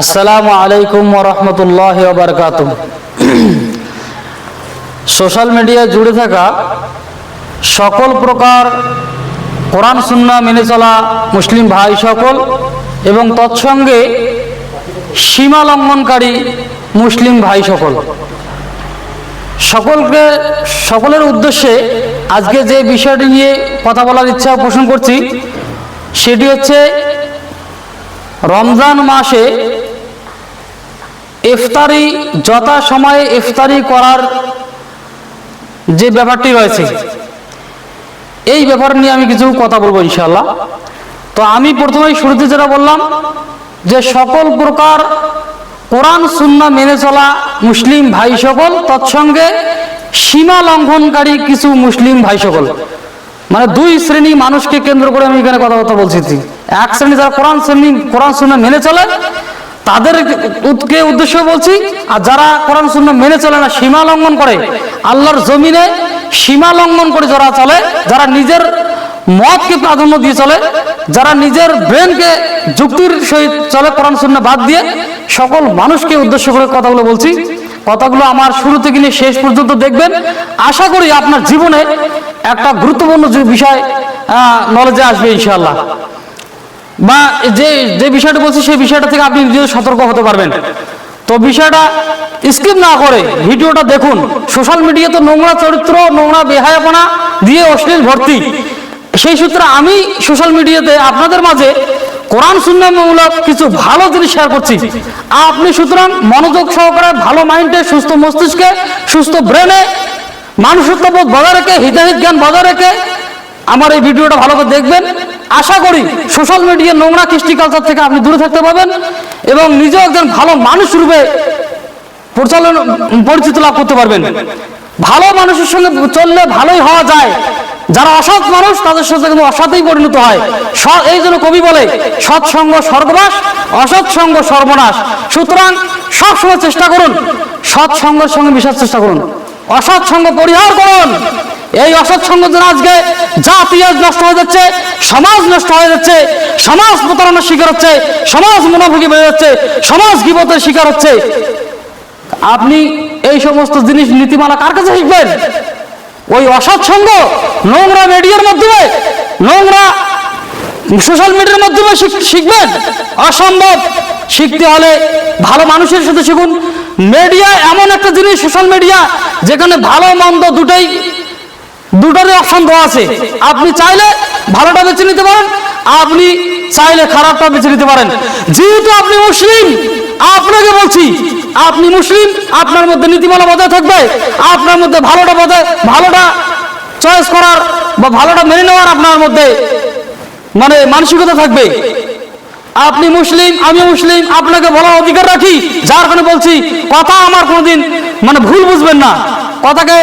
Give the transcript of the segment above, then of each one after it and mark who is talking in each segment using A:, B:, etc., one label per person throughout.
A: আসসালামু আলাইকুম রহমতুল্লাহ বারকাত সোশ্যাল মিডিয়ায় জুড়ে থাকা সকল প্রকার কোরআন সুন্না মেনে চলা মুসলিম ভাই সকল এবং তৎসঙ্গে সীমা লঙ্ঘনকারী মুসলিম ভাই সকল। সকলকে, সকলের উদ্দেশ্যে আজকে যে বিষয়টি নিয়ে কথা বলার ইচ্ছা পোষণ করছি, সেটি হচ্ছে রমজান মাসে ইফতারি যথা সময়ে ইফতারি করার যে ব্যাপারটি রয়েছে, এই ব্যাপার নিয়ে আমি কিছু কথা বলব ইনশাল্লাহ তো আমি প্রথমেই শুরুতে যেটা বললাম, যে সকল প্রকার কোরআন সুন্না মেনে চলা মুসলিম ভাই সকল, তৎসঙ্গে সীমা লঙ্ঘনকারী কিছু মুসলিম ভাই সকল। মানে দুই শ্রেণি মানুষকে কেন্দ্র করে আমি এখানে কথাবার্তা বলছি। এক শ্রেণি যারা কোরআন শ্রেণি কোরআন সুন্না মেনে চলে তাদেরকে উদ্দেশ্য বলছি, আর যারা কোরআন সুন্না মেনে চলে না, সীমা লঙ্ঘন করে, আল্লাহর জমিনে সীমা লঙ্ঘন করে যারা চলে, যারা নিজের মতকে প্রাধান্য দিয়ে চলে, যারা নিজের ব্রেনকে যুক্তির সহিত চলে কোরআন শূন্য বাদ দিয়ে, সকল মানুষকে উদ্দেশ্য করে কথাগুলো বলছি। কথাগুলো আমার শুরু থেকে নিয়ে শেষ পর্যন্ত দেখবেন। আশা করি আপনার জীবনে একটা গুরুত্বপূর্ণ বিষয় নলেজে আসবে ইনশাআল্লাহ। বা যে যে বিষয়টা বলছি, সেই বিষয়টা থেকে আপনি নিজে সতর্ক হতে পারবেন। তো বিষয়টা স্কিপ না করে ভিডিওটা দেখুন। সোশ্যাল মিডিয়াতে নোংরা চরিত্র, নোংরা বেহায়াপনা দিয়ে অশ্লীল ভর্তি। সেই সূত্রে আমি সোশ্যাল মিডিয়াতে আপনাদের মাঝে কোরআন সুন্নামূলক কিছু ভালো জিনিস শেয়ার করছি। আপনি সুতরাং মনোযোগ সহকারে ভালো মাইন্ডে সুস্থ মস্তিষ্কে, সুস্থ ব্রেনে মানুষত্ববোধ বজায় রেখে, হিতাহিত জ্ঞান বজায় রেখে আমার এই ভিডিওটা ভালো করে দেখবেন। আশা করি সোশ্যাল মিডিয়ার নোংরা কৃষ্টি কালচার থেকে আপনি দূরে থাকতে পারবেন এবং নিজেও একজন ভালো মানুষ রূপে পরিচালনা, পরিচিত লাভ করতে পারবেন। ভালো মানুষের সঙ্গে চললে ভালোই হওয়া যায়। যারা অসৎ মানুষ, তাদের সাথে কিন্তু অসৎই পরিণত হয়। এই জন্য কবি বলে সৎসঙ্গ সর্বনাশ অসৎ সঙ্গ সর্বনাশ। সুতরাং সবসময় চেষ্টা করুন সৎসঙ্গের সঙ্গে মিশার চেষ্টা করুন। অসৎ সঙ্গ পরিহার করুন। এই অসৎ সঙ্গ যেন আজকে জাতি নষ্ট হয়ে যাচ্ছে, সমাজ নষ্ট হয়ে যাচ্ছে, সমাজ প্রতারণার শিকার হচ্ছে, সমাজ মনোভোগী বেড়ে যাচ্ছে, সমাজ গিবতের শিকার হচ্ছে। আপনি এই সমস্ত জিনিস নীতিমালা কার কাছে শিখবেন? ওই অসৎ সঙ্গ নোংরা মিডিয়ার মাধ্যমে, নোংরা সোশ্যাল মিডিয়ার মাধ্যমে শিখ- শিখবেন। অসম্ভব। শিখতে হলে ভালো মানুষের সাথে শিখুন। মিডিয়া এমন একটা জিনিস, সোশ্যাল মিডিয়া, যেখানে ভালো, মন্দ দুটোই দুটোরই অপশন দেওয়া আছে। আপনি চাইলে ভালোটা বেছে নিতে পারেন, আপনি চাইলে খারাপটা বেছে নিতে পারেন। যেহেতু আপনি মুসলিম, আপনাকে বলছি, আপনি মুসলিম, আপনার মধ্যে নীতিমালা বজায় থাকবে, আপনার মধ্যে ভালোটা বজায়, ভালোটা চয়েস করার বা ভালোটা মেনে নেওয়ার আপনার মধ্যে মানে মানসিকতা থাকবে। আপনি মুসলিম, আমি মুসলিম, আপনাকে বলার অধিকার রাখি। যার কারণে বলছি, কথা আমার কোনোদিন মানে ভুল বুঝবেন না। কথাকে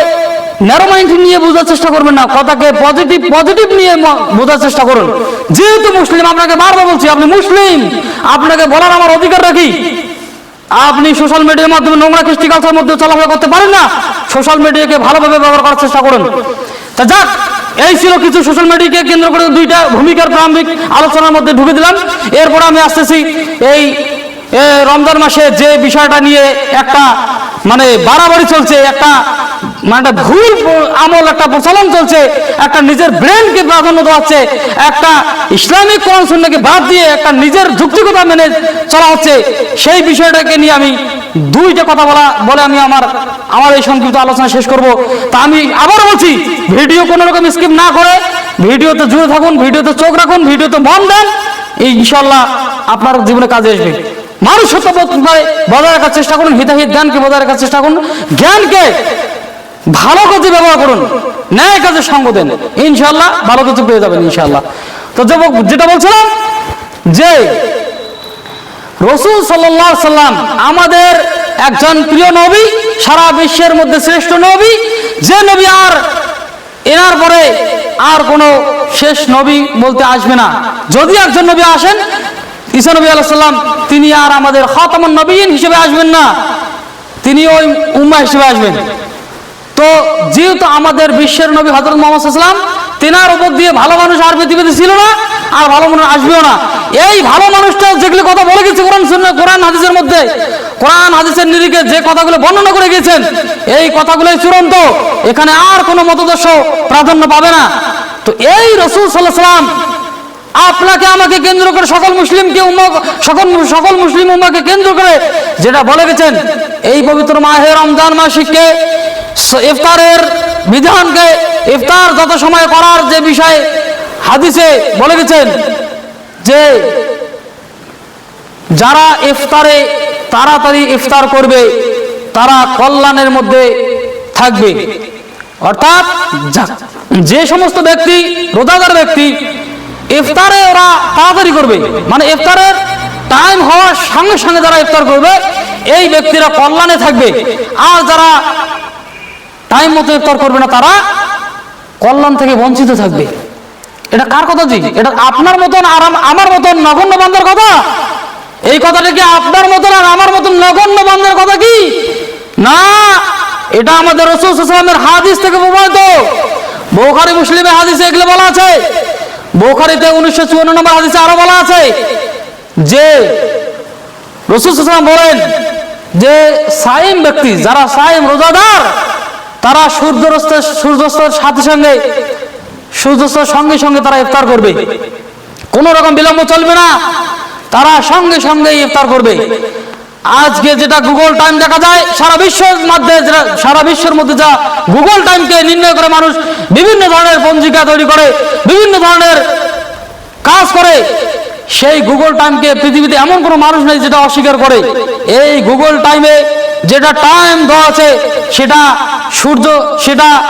A: ন্যারো মাইন্ড নিয়ে বোঝার চেষ্টা করবেন না, কথাকে পজিটিভ পজিটিভ নিয়ে বোঝার চেষ্টা করুন। যেহেতু মুসলিম, আপনাকে বারবার বলছি, আপনি মুসলিম, আপনাকে বলার আমার অধিকার রাখি। আপনি সোশ্যাল মিডিয়ার মাধ্যমে নোংরা কৃষ্টি কালচার মধ্যে চলাফেরা করতে পারেন না সোশ্যাল মিডিয়াকে ভালোভাবে ব্যবহার করার চেষ্টা করুন। তা যাক, এই ছিল কিছু সোশ্যাল মিডিয়াকে কেন্দ্র করে দুইটা ভূমিকার প্রারম্ভিক আলোচনার মধ্যে ঢুকে দিলাম। এরপর আমি আসতেছি এই রমজান মাসে যে বিষয়টা নিয়ে একটা মানে বাড়াবাড়ি চলছে, একটা মানে ভুল আমল, একটা প্রচলন চলছে, একটা নিজের ব্রেনকে প্রাধান্য দেওয়াচ্ছে একটা ইসলামিক কোরআন বাদ দিয়ে একটা নিজের যুক্তিকতা মেনে চলা হচ্ছে। সেই বিষয়টাকে নিয়ে আমি দুইটা কথা বলা, বলে আমি আমার আমার এই সংক্ষিপ্ত আলোচনা শেষ করব। তা আমি আবার বলছি, ভিডিও কোনো রকম স্কিপ না করে ভিডিওতে জুড়ে থাকুন, ভিডিওতে চোখ রাখুন, ভিডিওতে মন দেন, এই ইনশাল্লাহ আপনার জীবনে কাজে আসবে। মানুষ সত্যবোধ বজায় রাখার চেষ্টা করুন, হিতাহিত জ্ঞানকে বজায় রাখার চেষ্টা করুন। জ্ঞানকে ভালো কাজে ব্যবহার করুন, ন্যায় কাজে সঙ্গ দেন। ইনশাল্লাহ ভালো কিছু পেয়ে যাবেন ইনশাল্লাহ তো যেটা বলছিলাম যে রসুল সাল্লাহ সাল্লাম আমাদের একজন প্রিয় নবী, সারা বিশ্বের মধ্যে শ্রেষ্ঠ নবী, যে নবী আর এনার পরে আর কোনো শেষ নবী বলতে আসবে না। যদি একজন নবী আসেন, ঈসা নবী আলাইসাল্লাম তিনি আর আমাদের খতামান নবীন হিসেবে আসবেন না। তিনি ওই উম্মা হিসেবে আসবেন। তো যেহেতু আমাদের বিশ্বের নবী হজরত মোহাম্মদ তেনার উপর দিয়ে ভালো মানুষ আর পৃথিবীতে ছিল না আর ভালো মানুষ আসবেও না। এই ভালো মানুষটা যেগুলো কথা বলে গেছে কোরআন সুন্নাহ, কোরআন হাদিসের মধ্যে কোরআন হাদিসের নিরিখে যে কথাগুলো বর্ণনা করে গেছেন এই কথাগুলোই চূড়ান্ত। এখানে আর কোনো মতদর্শ প্রাধান্য পাবে না। তো এই রসুল সাল্লাহ সাল্লাম আপনাকে আমাকে কেন্দ্র করে সকল মুসলিমকে উম্মা সকল সকল মুসলিম উম্মাকে কেন্দ্র করে যেটা বলে গেছেন এই পবিত্র মাহে রমজান মাসিককে ইফতারের বিধানকে ইফতার যত সময় করার যে বিষয়ে হাদিসে বলে গেছেন যে যারা ইফতারে তাড়াতাড়ি ইফতার করবে, তারা কল্যাণের মধ্যে থাকবে। অর্থাৎ যে সমস্ত ব্যক্তি, রোজাদার ব্যক্তি, ইফতারে ওরা তাড়াতাড়ি করবে। মানে ইফতারের টাইম হওয়ার সঙ্গে সঙ্গে যারা ইফতার করবে, এই ব্যক্তিরা কল্যাণে থাকবে। আর যারা টাইম মতো ইফতার করবে না তারা, কল্যাণ থেকে বঞ্চিত থাকবে। এটা কার কথা জি এটা আপনার মতন আর আমার মতন নগণ্য বান্ধার কথা? এই কথাটা কি আপনার মতন আর আমার মতন নগণ্য বান্ধার কথা কি? না, এটা আমাদের রসুল সাল্লামের হাদিস থেকে প্রমাণিত। বোখারি মুসলিমের হাদিসে এগুলো বলা আছে। বোখারিতে উনিশশো চুয়ান্ন নম্বর হাদিসে আরও বলা আছে যে, রসুল বলেন যে সাইম ব্যক্তি, যারা সাইম রোজাদার তারা সূর্যাস্ত সূর্যাস্তের সাথে সঙ্গে সূর্যাস্তের সঙ্গে সঙ্গে তারা ইফতার করবে। কোনো রকম বিলম্ব চলবে না। তারা সঙ্গে সঙ্গে ইফতার করবে। আজকে যেটা গুগল টাইম দেখা যায়, সারা বিশ্বের মধ্যে সারা বিশ্বের মধ্যে যা গুগল টাইমকে নির্ণয় করে মানুষ বিভিন্ন ধরনের পঞ্জিকা তৈরি করে, বিভিন্ন ধরনের কাজ করে। সেই গুগল টাইমকে পৃথিবীতে এমন কোনো মানুষ নেই যেটা অস্বীকার করে। এই গুগল টাইমে যেটা টাইম দেওয়া আছে, সেটা সূর্য, সেটা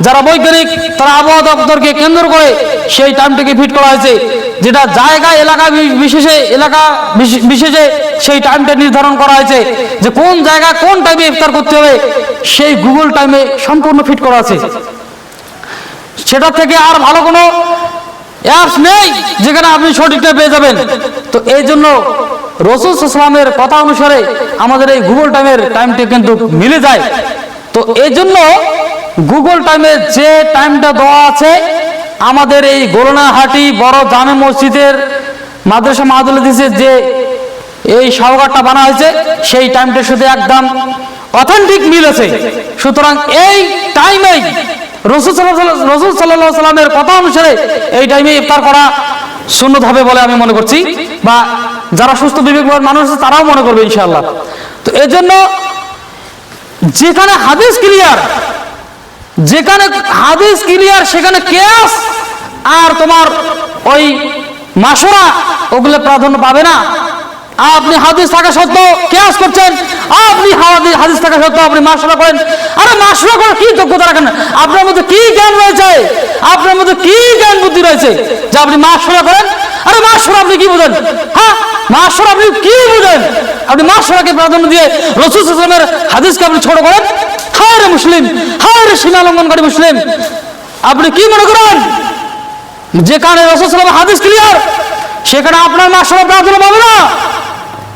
A: যারা বৈজ্ঞানিক, তারা আবহাওয়া দপ্তরকে কেন্দ্র করে সেই টাইমটাকে ফিট করা হয়েছে, যেটা জায়গা, এলাকা বিশেষে, এলাকা বিশে- বিশেষে সেই টাইমটা নির্ধারণ করা হয়েছে, যে কোন জায়গা, কোন টাইমে ইফতার করতে হবে, সেই গুগল টাইমে সম্পূর্ণ ফিট করা আছে। সেটা থেকে আর ভালো কোনো অ্যাপস নেই যেখানে আপনি সঠিকটা পেয়ে যাবেন। তো এই জন্য রসুল ইসলামের কথা অনুসারে আমাদের এই গুগল টাইমের টাইমটি কিন্তু মিলে যায়। তো এই জন্য গুগল টাইমে যে টাইমটা দেওয়া আছে, আমাদের এই গোলনাহাটি বড় জামে মসজিদের মাদ্রাসা মাহাদুল দিছে যে এই সাহগারটা বানা হয়েছে, সেই টাইমটার সাথে একদম অথেন্টিক মিল আছে। সুতরাং এই টাইমেই রসুল রসুল সাল্লামের কথা অনুসারে এই টাইমে ইফতার করা সুন্নত হবে বলে আমি মনে করছি বা যারা সুস্থ বিবেকবান মানুষ আছে তারাও মনে করবে ইনশাআল্লাহ। তো এজন্য যেখানে হাদিস ক্লিয়ার যেখানে হাদিস ক্লিয়ার সেখানে কেয়াস আর তোমার ওই মাসরা ওগুলো প্রাধান্য পাবে না। আপনি হাদিস থাকা সত্ত্বেও কেয়াস করছেন। আপনি হাদিস থাকা সত্ত্বেও আপনি মাসরা করেন। আরে মাসরা করার কি যোগ্যতা রাখেন? আপনার মধ্যে কি জ্ঞান রয়েছে? আপনার মধ্যে কি জ্ঞান বুদ্ধি রয়েছে? যে আপনি মাসরা করেন, আরে মাসরা আপনি কি বুঝেন? হ্যাঁ মাসরা আপনি কি বুঝেন? আপনি মাসরাকে প্রাধান্য দিয়ে রসুল ইসলামের হাদিসকে আপনি ছোট করেন। হায় রে মুসলিম হায় রে সীমা লঙ্ঘনকারী মুসলিম। আপনি কি মনে করেন? যেখানে রসুলাম হাদিস ক্লিয়ার সেখানে আপনার মাসরা প্রাধান্য পাবে না।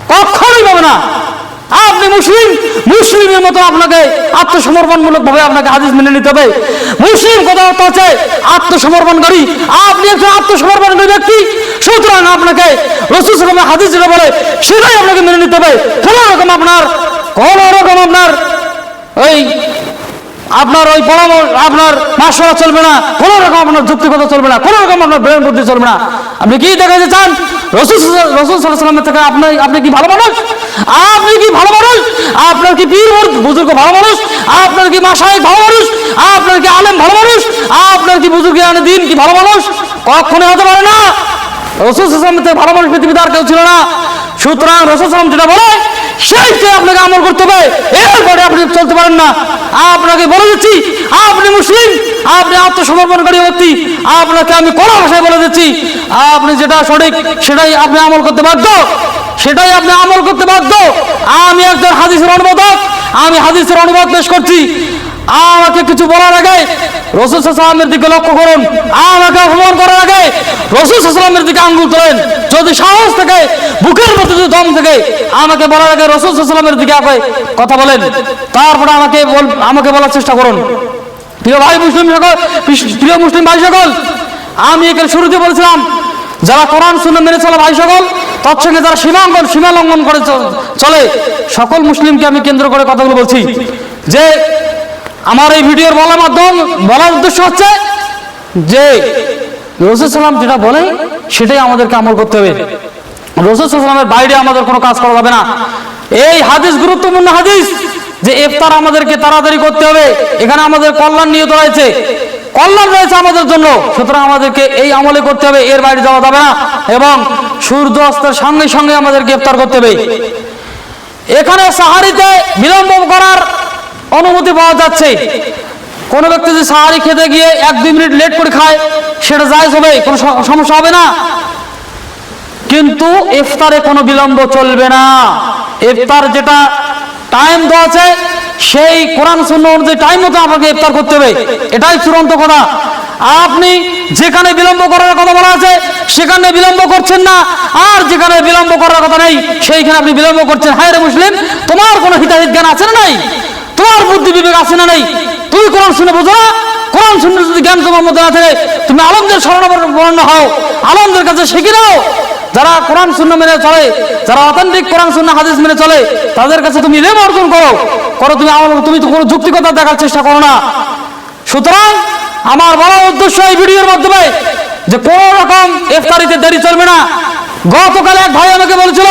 A: কখনোই পাবে না। আপনি মুসলিম, মুসলিমের মতো আপনাকে আত্মসমর্পণমূলক ভাবে আপনাকে হাদিস মেনে নিতে হবে। মুসলিম কথাবার্তা হচ্ছে আত্মসমর্পণকারী। আপনি একজন আত্মসমর্পণকারী ব্যক্তি, সুতরাং আপনাকে রসুল হাদিস যেটা বলে, সেটাই আপনাকে মেনে নিতে হবে। কোনো রকম আপনার, কোনো রকম আপনার ওই আপনার ওই পরামর্শ, আপনার মাসরা চলবে না। কোনো রকম আপনার যুক্তিগত চলবে না। কোনো রকম আপনার ব্রেন বুদ্ধি চলবে না। আপনি কি দেখাতে চান? রসুল রসুল সাল্লামের থেকে আপনি আপনি কি ভালো মানুষ? আপনি কি ভালো মানুষ? আপনার কি পীর বুজুর্গ ভালো মানুষ? আপনার কি মাসায় ভালো মানুষ? আপনার কি আলেম ভালো মানুষ? আপনার কি বুজুর্গ আনে দিন কি ভালো মানুষ? কখনো হতে পারে না। রসুল সাল্লামের থেকে ভালো মানুষ পৃথিবীতে আর কেউ ছিল না। সুতরাং রসুল সাল্লাম যেটা বলে, সেইটাই আপনাকে আমল করতে হবে। এরপরে আপনি চলতে পারেন না। আপনাকে বলে দিচ্ছি আপনি মুসলিম, আপনি আত্মসমর্পণকারী ব্যক্তি আপনাকে আমি কোন ভাষায় বলে দিচ্ছি, আপনি যেটা সঠিক, সেটাই আপনি আমল করতে বাধ্য। সেটাই আপনি আমল করতে বাধ্য। আমি একজন হাদিসের অনুবাদক, আমি হাদিসের অনুবাদ পেশ করছি। আমাকে কিছু বলার আগে রসুল সাল্লামের দিকে লক্ষ্য করুন। আমাকে অপমান করার আগে রসুল সাল্লামের দিকে আঙ্গুল তোলেন। যদি সাহস থাকে, বুকের মধ্যে যদি দম থেকে, আমাকে বলার আগে রসুল সাল্লামের দিকে আগে কথা বলেন। তারপরে আমাকে আমাকে বলার চেষ্টা করুন। প্রিয় ভাই মুসলিম সকল প্রিয় মুসলিম ভাই সকল, আমি এখানে শুরুতে বলেছিলাম, যারা কোরআন শুনে মেনে চলে ভাই সকল তার তৎসঙ্গে যারা সীমাঙ্কন সীমা লঙ্ঘন করে চলে, সকল মুসলিমকে আমি কেন্দ্র করে কথাগুলো বলছি। যে আমার এই ভিডিওর বলার মাধ্যম, বলার উদ্দেশ্য হচ্ছে যে রসুল সাল্লাম যেটা বলে সেটাই আমাদেরকে আমল করতে হবে। রসুল সাল্লামের বাইরে আমাদের কোনো কাজ করা যাবে না। এই হাদিস গুরুত্বপূর্ণ হাদিস। যে ইফতার আমাদেরকে তাড়াতাড়ি করতে হবে, এখানে আমাদের কল্যাণ নিয়ত রয়েছে কল্যাণ রয়েছে আমাদের জন্য, সুতরাং আমাদেরকে এই আমলে করতে হবে, এর বাইরে যাওয়া যাবে না, এবং সূর্য অস্তের সঙ্গে সঙ্গে আমাদেরকে ইফতার করতে হবে। এখানে সাহারিতে বিলম্ব করার অনুমতি পাওয়া যাচ্ছে। কোন ব্যক্তি যদি সাহারি খেতে গিয়ে এক দুই মিনিট লেট করে খায়, সেটা জায়জ হবে, কোনো সমস্যা হবে না। কিন্তু ইফতারে কোনো বিলম্ব চলবে না। ইফতার যেটা টাইম দেওয়া আছে, সেই কোরআন শূন্য অনুযায়ী টাইম মতো আপনাকে ইফতার করতে হবে, এটাই চূড়ান্ত কথা। আপনি যেখানে বিলম্ব করার কথা বলা আছে, সেখানে বিলম্ব করছেন না, আর যেখানে বিলম্ব করার কথা নেই, সেইখানে আপনি বিলম্ব করছেন। হায় রে মুসলিম, তোমার কোনো হিতাহিত জ্ঞান আছে না নাই? তোমার বুদ্ধি বিবেক আছে না নাই? তুমি কোরআন শুনে বোঝো না? কোরআন শুনে যদি জ্ঞান তোমার মধ্যে থাকে, তুমি আলমদের স্মরণাপন্ন হও, আলমদের কাছে শিখে নাও যারা কোরআন শূন্য মেনে চলে, যারা অথেন্টিক কোরআন শূন্য হাদিস মেনে চলে, তাদের কাছে তুমি ইলেম অর্জন করো। করো তুমি তুমি তো কোনো যুক্তিকতা দেখার চেষ্টা করো না। সুতরাং আমার বড় উদ্দেশ্য এই ভিডিওর মাধ্যমে যে কোন রকম ইফতারিতে দেরি চলবে না। গতকাল এক ভাই আমাকে বলেছিল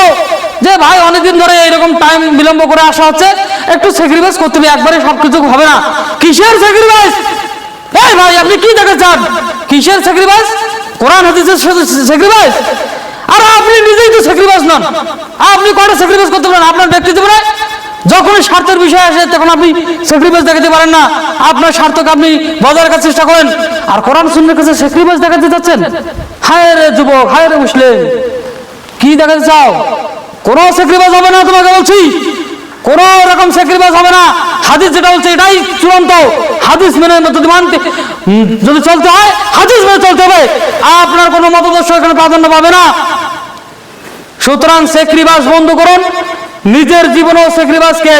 A: যে, ভাই, অনেকদিন ধরে এইরকম টাইম বিলম্ব করে আসা হচ্ছে। একটু স্যাক্রিফাইস করতে হবে, একবারে সবকিছু হবে না। কিসের স্যাক্রিফাইস এই ভাই, আপনি কি দেখে চান কিসের স্যাক্রিফাইস কোরআন, হাদিসের স্যাক্রিফাইস আর আপনি নিজেই তো স্যাক্রিফাইস নন। আপনি কয়টা স্যাক্রিফাইস করতে পারেন? আপনার ব্যক্তি জীবনে যখনই স্বার্থের বিষয় আসে, তখন আপনি স্যাক্রিফাইস দেখাতে পারেন না। আপনার স্বার্থকে আপনি বজায় রাখার চেষ্টা করেন। আর কোরআন সুন্নের কাছে স্যাক্রিফাইস দেখাতে চাচ্ছেন হায় রে যুবক, হায় রে মুসলিম। কি দেখাতে চাও? কোনো স্যাক্রিফাইস হবে না তোমাকে বলছি। কোন রকম স্যাক্রিফাইস হবে না। হাদিস যেটা বলছে, এটাই চূড়ান্ত। হাদিস মেনে যদি মানতে যদি চলতে হয়, হাদিস মেনে চলতে হবে। আপনার কোনো মতদর্শ এখানে প্রাধান্য পাবে না। সুতরাং সেক্রিবাস বন্ধ করুন। নিজের জীবন ও সেক্রিবাসকে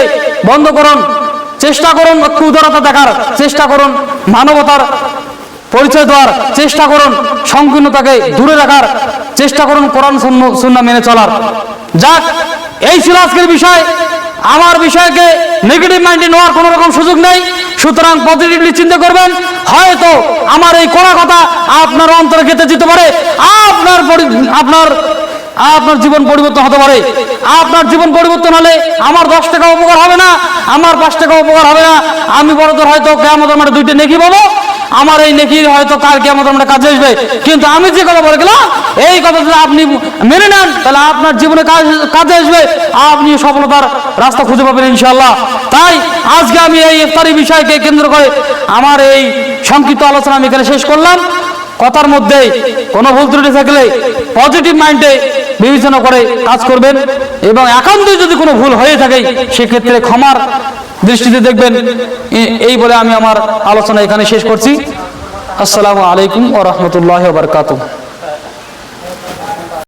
A: বন্ধ করুন। চেষ্টা করুন উদারতা দেখার। চেষ্টা করুন মানবতার পরিচয় দেওয়ার। চেষ্টা করুন সংকীর্ণতাকে দূরে রাখার। চেষ্টা করুন কোরআন শূন্য মেনে চলার। যাক, এই ছিল আজকের বিষয়। আমার বিষয়কে নেগেটিভ মাইন্ডে নেওয়ার কোনো রকম সুযোগ নেই। সুতরাং পজিটিভলি চিন্তা করবেন, হয়তো আমার এই কোনা কথা আপনার অন্তরে গেতে যেতে পারে, আপনার আপনার আপনার জীবন পরিবর্তন হতে পারে। আপনার জীবন পরিবর্তন হলে আমার দশ টাকা উপকার হবে না, আমার পাঁচ টাকা উপকার হবে না। আমি বড়দের হয়তো কেমন আমার দুইটা নেকি পাবো আমার এই নেকি হয়তো কার কেমন মানে কাজে আসবে। কিন্তু আমি যে কথা বলে গেলাম, এই কথা যদি আপনি মেনে নেন, তাহলে আপনার জীবনে কাজে আসবে। আপনি সফলতার রাস্তা খুঁজে পাবেন ইনশাল্লাহ তাই আজকে আমি এই ইফতারি বিষয়কে কেন্দ্র করে আমার এই সংক্ষিপ্ত আলোচনা আমি এখানে শেষ করলাম। কথার মধ্যে কোনো ভুল ত্রুটি থাকলে পজিটিভ মাইন্ডে বিবেচনা করে কাজ করবেন এবং একান্তই যদি কোনো ভুল হয়ে থাকে, সেক্ষেত্রে ক্ষমার দৃষ্টিতে দেখবেন এই বলে আমি আমার আলোচনা এখানে শেষ করছি। আসসালামু আলাইকুম ও রহমতুল্লাহ বারকাতুহ।